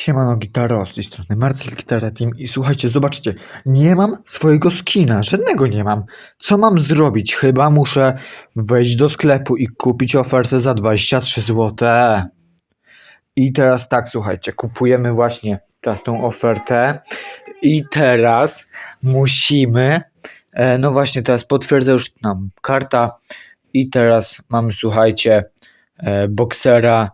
Siemano Gitaro, z tej strony Marcel Gitara Team i słuchajcie, zobaczcie, nie mam swojego skina, żadnego nie mam. Co mam zrobić? Chyba muszę wejść do sklepu i kupić ofertę za 23 zł. I teraz tak, słuchajcie, kupujemy właśnie teraz tą ofertę i teraz musimy, e, no właśnie teraz potwierdza już nam karta i teraz mamy, słuchajcie, e, boksera,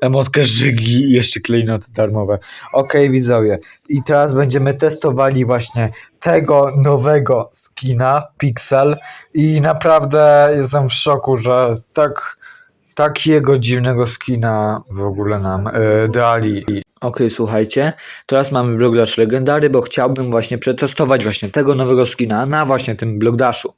emotkę żygi i jeszcze klejnoty darmowe. Okej, widzowie. I teraz będziemy testowali właśnie tego nowego skina Pixel i naprawdę jestem w szoku, że tak takiego dziwnego skina w ogóle nam e, dali. Okej, słuchajcie, teraz mamy Block Dash Legendary, bo chciałbym właśnie przetestować właśnie tego nowego skina na właśnie tym Block Dashu.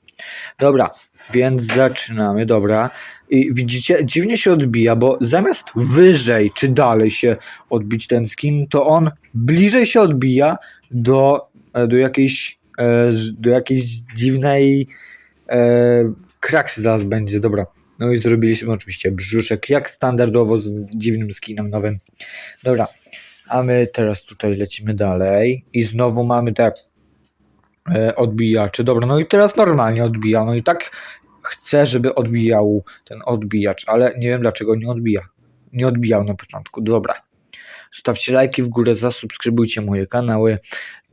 Dobra, więc zaczynamy, dobra. I widzicie, dziwnie się odbija, bo zamiast wyżej czy dalej się odbić ten skin, to on bliżej się odbija do, e, do jakiejś e, do jakiejś dziwnej e, kraksy zaraz będzie, dobra. No i zrobiliśmy oczywiście brzuszek, jak standardowo z dziwnym skinem nowym. Dobra, a my teraz tutaj lecimy dalej i znowu mamy te e, odbijacze. Dobra, no i teraz normalnie odbija. No i tak chcę, żeby odbijał ten odbijacz, ale nie wiem dlaczego nie odbija. Nie odbijał na początku. Dobra. Zostawcie lajki w górę, zasubskrybujcie moje kanały.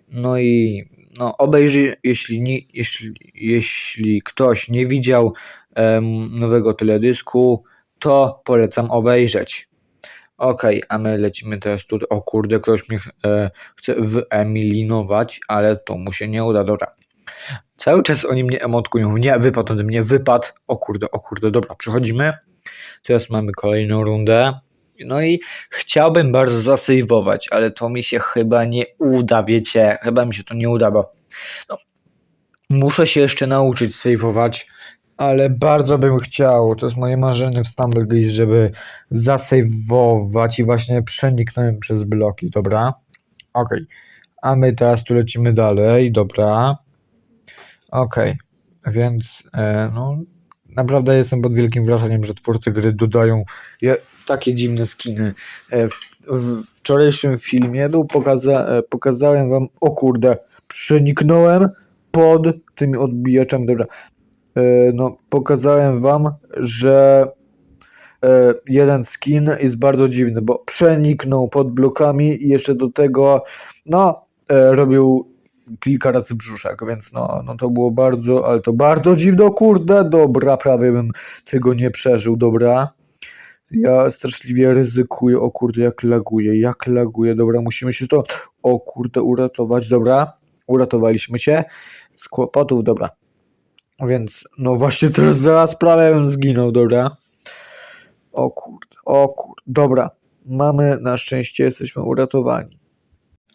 No i no, obejrzyj, jeśli, nie, jeśli, jeśli ktoś nie widział nowego teledysku, to polecam obejrzeć. Okej, a my lecimy teraz tutaj. O kurde, ktoś mnie e, chce wyeliminować, ale to mu się nie uda. Dobra. Cały czas oni mnie emotkują. Nie, wypadł ode mnie, wypadł. O kurde, o kurde, dobra, przechodzimy. Teraz mamy kolejną rundę. No i chciałbym bardzo zasejwować, ale to mi się chyba nie uda, wiecie. Chyba mi się to nie uda, bo no, muszę się jeszcze nauczyć sejwować, ale bardzo bym chciał. To jest moje marzenie w Stumblegeese, żeby zasejwować i właśnie przeniknąłem przez bloki, dobra? Okej. A my teraz tu lecimy dalej, dobra. Okej, więc e, no, naprawdę jestem pod wielkim wrażeniem, że twórcy gry dodają je, takie dziwne skiny. E, w, w wczorajszym filmie no, pokaza, e, pokazałem wam, o kurde, przeniknąłem pod tymi odbijaczami, dobra. E, no, pokazałem wam, że e, jeden skin jest bardzo dziwny, bo przeniknął pod blokami i jeszcze do tego, no, e, robił kilka razy brzuszek, więc no, no to było bardzo, ale to bardzo dziwne, kurde, dobra, prawie bym tego nie przeżył, dobra. Ja straszliwie ryzykuję, o kurde, jak laguje, jak laguje, dobra, musimy się to, o kurde, uratować, dobra, uratowaliśmy się z kłopotów, dobra. Więc, no właśnie teraz zaraz prawie bym zginął, dobra. O kurde, o kurde, dobra, mamy, na szczęście jesteśmy uratowani.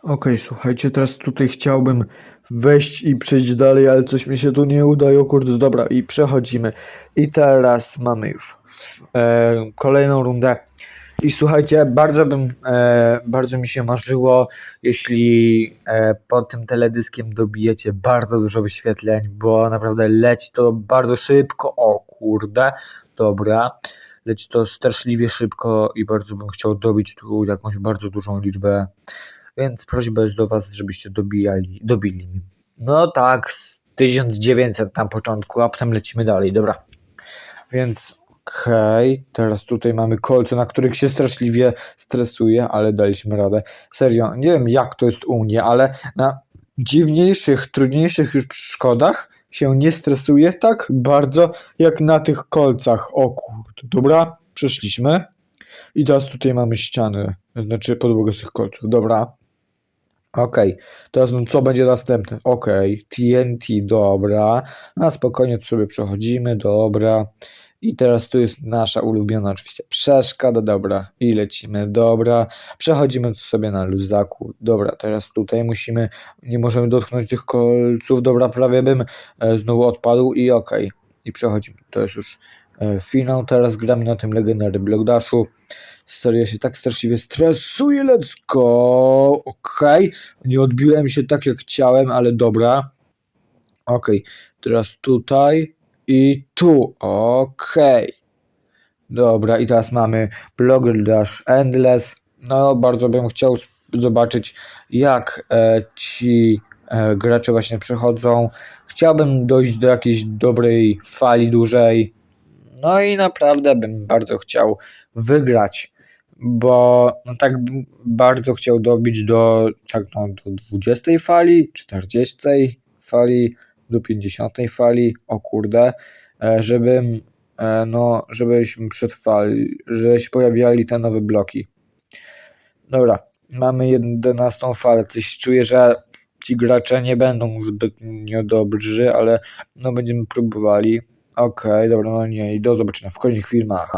Okej, słuchajcie, teraz tutaj chciałbym wejść i przejść dalej, ale coś mi się tu nie udaje, o kurde, dobra, i przechodzimy. I teraz mamy już e, kolejną rundę. I słuchajcie, bardzo bym, e, bardzo mi się marzyło, jeśli e, pod tym teledyskiem dobijecie bardzo dużo wyświetleń, bo naprawdę leci to bardzo szybko, o kurde, dobra, leci to straszliwie szybko i bardzo bym chciał dobić tu jakąś bardzo dużą liczbę więc prośba jest do Was, żebyście dobijali, dobili. No tak, z 1900 na początku, a potem lecimy dalej, dobra. Więc okej, teraz tutaj mamy kolce, na których się straszliwie stresuję, ale daliśmy radę. Serio, nie wiem jak to jest u mnie, ale na dziwniejszych, trudniejszych już szkodach się nie stresuje tak bardzo jak na tych kolcach. O kurde, dobra, przeszliśmy. I teraz tutaj mamy ścianę, znaczy podłogę z tych kolców, dobra. Okej, teraz no, co będzie następne? Okej, TNT, dobra. Na spokojnie tu sobie przechodzimy, dobra. I teraz tu jest nasza ulubiona oczywiście przeszkoda, dobra. I lecimy, dobra. Przechodzimy sobie na luzaku, dobra. Teraz tutaj musimy, nie możemy dotknąć tych kolców, dobra. Prawie bym e, znowu odpadł i okej. I przechodzimy. To jest już e, finał. Teraz gramy na tym legendarnym Block Dashu. Serio, się tak straszliwie stresuję, let's go, okej, nie odbiłem się tak jak chciałem, ale dobra, okej, teraz tutaj i tu, okej, dobra, i teraz mamy Blogger Dash Endless, no bardzo bym chciał zobaczyć, jak e, ci e, gracze właśnie przechodzą. Chciałbym dojść do jakiejś dobrej fali dużej. No i naprawdę bym bardzo chciał wygrać, bo no tak bym bardzo chciał dobić do, tak no, do 20 fali, 40 fali, do 50 fali, o kurde, e, żebym, e, no, żebyśmy przetrwali, że się pojawiali te nowe bloki. Dobra, mamy 11 falę, coś czuję, że ci gracze nie będą zbytnio dobrzy, ale no będziemy próbowali. Okej, dobra, no nie, i do zobaczenia w kolejnych filmach.